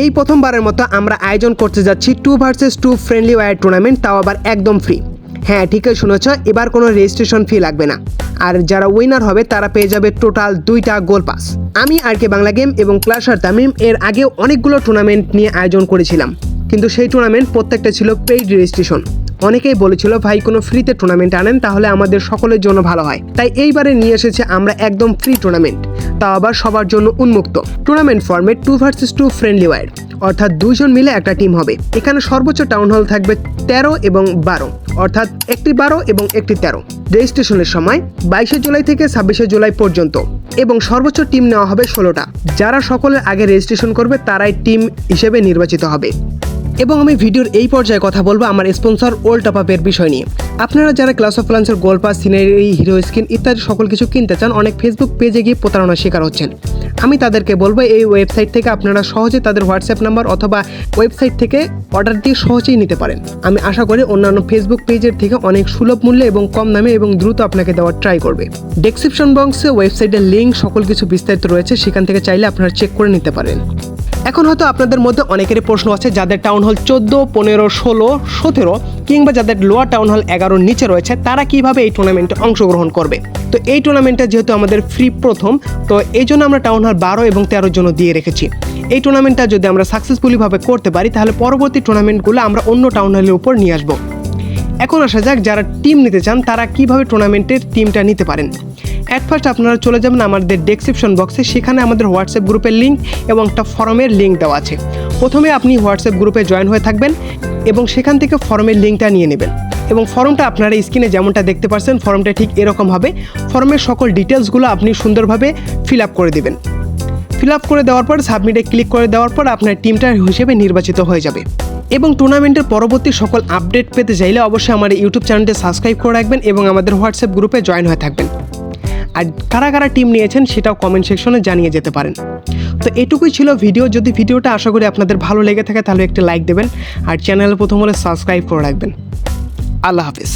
এই প্রথমবারের মতো আমরা আয়োজন করতে যাচ্ছি two versus two friendly war tournament তাও আবার একদম ফ্রি হ্যাঁ ঠিকই শুনেছ, এবার কোনো রেজিস্ট্রেশন ফি লাগবে না। আর যারা উইনার হবে, তারা পেয়ে যাবে টোটাল দুইটা গোল পাস আমি আর কে বাংলা গেম এবং ক্লাসার তামিম এর আগে অনেকগুলো টুর্নামেন্ট নিয়ে আয়োজন করেছিলাম। কিন্তু সেই টুর্নামেন্ট প্রত্যেকটা ছিল পেইড রেজিস্ট্রেশন অনেকেই বলেছিল, ভাই, কোনো ফ্রিতে টুর্নামেন্ট আনেন, তাহলে আমাদের সকলের জন্য ভালো হয়। তাই এইবারে নিয়ে এসেছে আমরা একদম ফ্রি টুর্নামেন্ট তা আবার সবার জন্য উন্মুক্ত। Tournament format two versus two friendly wide অর্থাৎ দুজন মিলে একটা টিম হবে। এখানে সর্বোচ্চ টাউন হল থাকবে তেরো এবং বারো, অর্থাৎ একটি বারো এবং একটি তেরো। রেজিস্ট্রেশনের সময় বাইশে জুলাই থেকে ছাব্বিশে জুলাই পর্যন্ত, এবং সর্বোচ্চ টিম নেওয়া হবে ষোলোটা। যারা সকলের আগে রেজিস্ট্রেশন করবে, তারাই টিম হিসেবে নির্বাচিত হবে। এবং আমি ভিডিওর এই পর্যায়ে কথা বলব আমার স্পন্সর ওল্ড টপ আপের বিষয় নিয়ে। আপনারা যারা ক্লাস অফ ক্লান্সের গোল সিনারি হিরো স্কিন ইত্যাদি সকল কিছু কিনতে চান, অনেক ফেসবুক পেজে গিয়ে প্রতারণার শিকার হচ্ছেন। আমি তাদেরকে বলব, এই ওয়েবসাইট থেকে আপনারা সহজে তাদের হোয়াটসঅ্যাপ নাম্বার অথবা ওয়েবসাইট থেকে অর্ডার দিয়ে সহজেই নিতে পারেন। আমি আশা করি অন্যান্য ফেসবুক পেজের থেকে অনেক সুলভ মূল্যে এবং কম দামে এবং দ্রুত আপনাকে দেওয়ার ট্রাই করবে। ডেসক্রিপশন বক্সে ওয়েবসাইটের লিঙ্ক সকল কিছু বিস্তারিত রয়েছে, সেখান থেকে চাইলে আপনারা চেক করে নিতে পারেন। এখন হয়তো আপনাদের মধ্যে অনেকেরই প্রশ্ন আছে, যাদের টাউন হল চোদ্দ, পনেরো, ষোলো, সতেরো কিংবা যাদের লোয়ার টাউন হল এগারোর নিচে রয়েছে, তারা কীভাবে এই টুর্নামেন্টে অংশগ্রহণ করবে? তো এই টুর্নামেন্টটা যেহেতু আমাদের ফ্রি প্রথম, তো এই জন্য আমরা টাউন হল বারো এবং তেরোর জন্য দিয়ে রেখেছি। এই টুর্নামেন্টটা যদি আমরা সাকসেসফুলিভাবে করতে পারি, তাহলে পরবর্তী টুর্নামেন্টগুলো আমরা অন্য টাউন হলের উপর নিয়ে আসব। এখন আসা যাক, যারা টিম নিতে চান, তারা কীভাবে টুর্নামেন্টের টিমটা নিতে পারেন? অ্যাট ফার্স্ট আপনারা চলে যাবেন আমাদের ডেসক্রিপশন বক্সে সেখানে আমাদের হোয়াটসঅ্যাপ গ্রুপের লিঙ্ক এবং একটা ফর্মের লিঙ্ক দেওয়া আছে। প্রথমে আপনি হোয়াটসঅ্যাপ গ্রুপে জয়েন হয়ে থাকবেন এবং সেখান থেকে ফর্মের লিঙ্কটা নিয়ে নেবেন। এবং ফর্মটা আপনারা স্ক্রিনে যেমনটা দেখতে পাচ্ছেন ফর্মটা ঠিক এরকম হবে। ফর্মের সকল ডিটেলসগুলো আপনি সুন্দরভাবে ফিল আপ করে দেবেন। ফিল আপ করে দেওয়ার পর সাবমিটে ক্লিক করে দেওয়ার পর আপনার টিমটার হিসেবে নির্বাচিত হয়ে যাবে। এবং টুর্নামেন্টের পরবর্তী সকল আপডেট পেতে চাইলে অবশ্যই আমার ইউটিউব চ্যানেলটি সাবস্ক্রাইব করে রাখবেন এবং আমাদের হোয়াটসঅ্যাপ গ্রুপে জয়েন হয়ে থাকবেন। আর কারা কারা টিম নিয়েছেন সেটাও কমেন্ট সেকশনে জানিয়ে যেতে পারেন। তো এটুকুই ছিল ভিডিও যদি ভিডিওটা আশা করি আপনাদের ভালো লেগে থাকে, তাহলে একটা লাইক দেবেন আর চ্যানেল প্রথম হলে সাবস্ক্রাইব করে রাখবেন। আল্লাহ হাফিজ।